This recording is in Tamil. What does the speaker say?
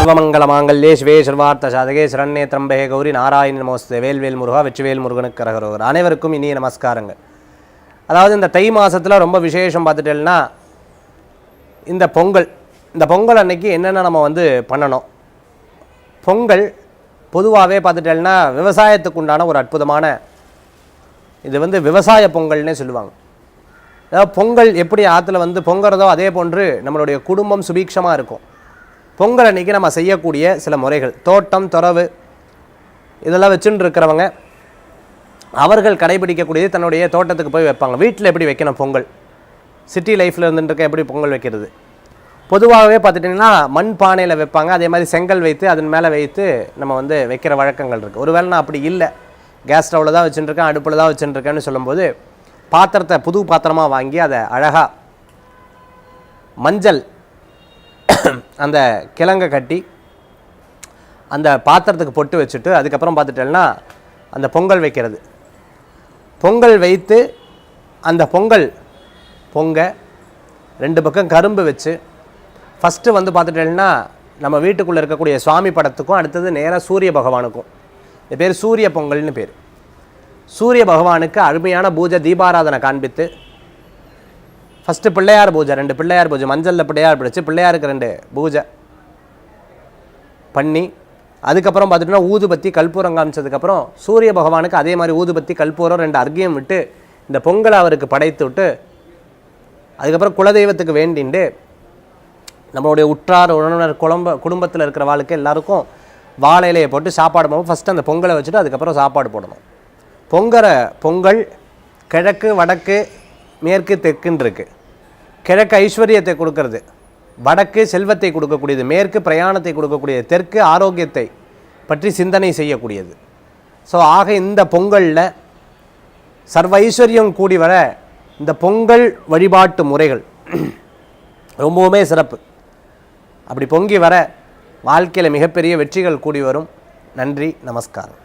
சர்வமங்கல மாங்கல்யே சிவே சர்வார்த்த சாதகே சரண்யே திரம்பகே கௌரி நாராயண நமோஸ்தே. வேல்வேல் முருகா வெற்றிவேல் முருகனுக்கு கரகரோகர். அனைவருக்கும் இனிய நமஸ்காரங்கள். அதாவது இந்த தை மாதத்தில் ரொம்ப விசேஷம் பார்த்துட்டேன்னா இந்த பொங்கல். இந்த பொங்கல் அன்னைக்கு என்னென்ன நம்ம வந்து பண்ணணும்? பொங்கல் பொதுவாகவே பார்த்துட்டேன்னா விவசாயத்துக்கு உண்டான ஒரு அற்புதமான இது வந்து விவசாய பொங்கல்னே சொல்லுவாங்க. அதாவது பொங்கல் எப்படி ஆற்றுல வந்து பொங்குறதோ அதே போன்று நம்மளுடைய குடும்பம் சுபீட்சமாக இருக்கும். பொங்கல் அன்றைக்கி நம்ம செய்யக்கூடிய சில முறைகள். தோட்டம் துறவு இதெல்லாம் வச்சுன்னு இருக்கிறவங்க அவர்கள் கடைபிடிக்கக்கூடியது தன்னுடைய தோட்டத்துக்கு போய் வைப்பாங்க. வீட்டில் எப்படி வைக்கணும் பொங்கல்? சிட்டி லைஃப்பில் இருந்துட்டு எப்படி பொங்கல் வைக்கிறது? பொதுவாகவே பார்த்துட்டிங்கன்னா மண் பானையில் வைப்பாங்க. அதே மாதிரி செங்கல் வைத்து அதன் மேலே வைத்து நம்ம வந்து வைக்கிற வழக்கங்கள் இருக்குது ஒருவேளை நான் அப்படி இல்லை. கேஸ் ஸ்டவ்வில் தான் வச்சுட்டுருக்கேன் அடுப்பில் தான் வச்சுட்டுருக்கேன்னு சொல்லும்போது பாத்திரத்தை புது பாத்திரமாக வாங்கி அதை அழகாக மஞ்சள் அந்த கிழங்கை கட்டி அந்த பாத்திரத்துக்கு பொட்டு வச்சுட்டு அதுக்கப்புறம் பார்த்துட்டேன்னா அந்த பொங்கல் வைக்கிறது. பொங்கல் வைத்து அந்த பொங்கல் பொங்க ரெண்டு பக்கம் கரும்பு வச்சு ஃபஸ்ட்டு வந்து பார்த்துட்டேன்னா நம்ம வீட்டுக்குள்ளே இருக்கக்கூடிய சுவாமி படத்துக்கும் அடுத்தது நேராக சூரிய பகவானுக்கும். இது பேர் சூரிய பொங்கல்னு பேர். சூரிய பகவானுக்கு அருமையான பூஜை தீபாராதனை காண்பித்து ஃபஸ்ட்டு பிள்ளையார் பூஜை ரெண்டு பிள்ளையார் பூஜை. மஞ்சளில் பிள்ளையார் பிடிச்சி பிள்ளையாருக்கு ரெண்டு பூஜை. பண்ணி அதுக்கப்புறம் பார்த்துட்டோம்னா ஊதுபத்தி கல்பூரம் காமிச்சதுக்கப்புறம் சூரிய பகவானுக்கு அதே மாதிரி ஊதுபத்தி கல்பூரம் ரெண்டு அர்க்கியம் விட்டு இந்த பொங்கலை அவருக்கு படைத்து விட்டு அதுக்கப்புறம் குலதெய்வத்துக்கு வேண்டிண்டு நம்மளுடைய உற்றார் உறவினர் குழம்ப குடும்பத்தில் இருக்கிற வாழ்க்கை எல்லாருக்கும் வாழை இலையை போட்டு சாப்பாடு போகும் ஃபஸ்ட்டு அந்த பொங்கலை வச்சுட்டு அதுக்கப்புறம் சாப்பாடு போடணும். பொங்கற பொங்கல் கிழக்கு வடக்கு மேற்கு தெற்குன்னு இருக்கு கிழக்கு ஐஸ்வர்யத்தை கொடுக்கறது. வடக்கு செல்வத்தை கொடுக்கக்கூடியது. மேற்கு பிரயாணத்தை கொடுக்கக்கூடியது. தெற்கு ஆரோக்கியத்தை பற்றி சிந்தனை செய்யக்கூடியது. ஸோ ஆக இந்த பொங்கலில் சர்வ ஐஸ்வர்யம் கூடி வர இந்த பொங்கல் வழிபாட்டு முறைகள் ரொம்பவுமே சிறப்பு. அப்படி பொங்கி வர வாழ்க்கையில் மிகப்பெரிய வெற்றிகள் கூடி வரும். நன்றி நமஸ்காரம்.